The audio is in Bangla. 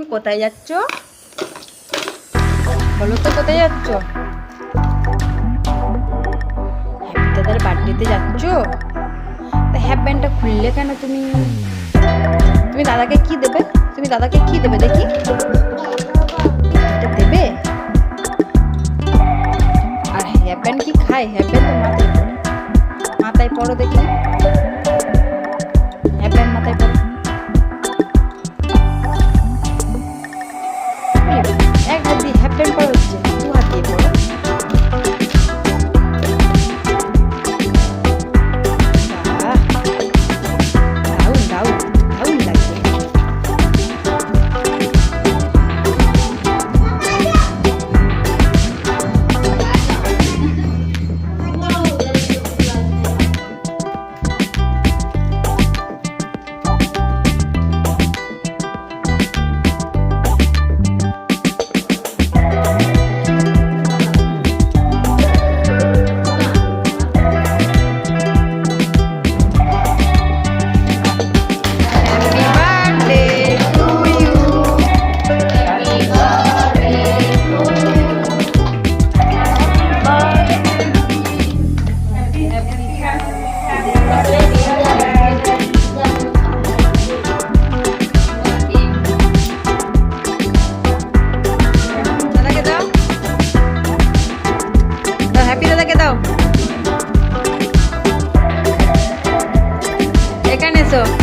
তুমি কোথায় যাচ্ছ? বলো তো কোথায় যাচ্ছ? হ্যাপি দাদার বার্থডেতে যাচ্ছ? তা হ্যাপ ব্যান্ডটা খুললে কেন তুমি? তুমি দাদাকে কি দেবে? তুমি দাদাকে কি দেবে দেখি? দেবে? আর হ্যাপ ব্যান্ড কি খায়? হ্যাপ ব্যান্ড মাথায় মাথায় পড়ো দেখি। abrazo.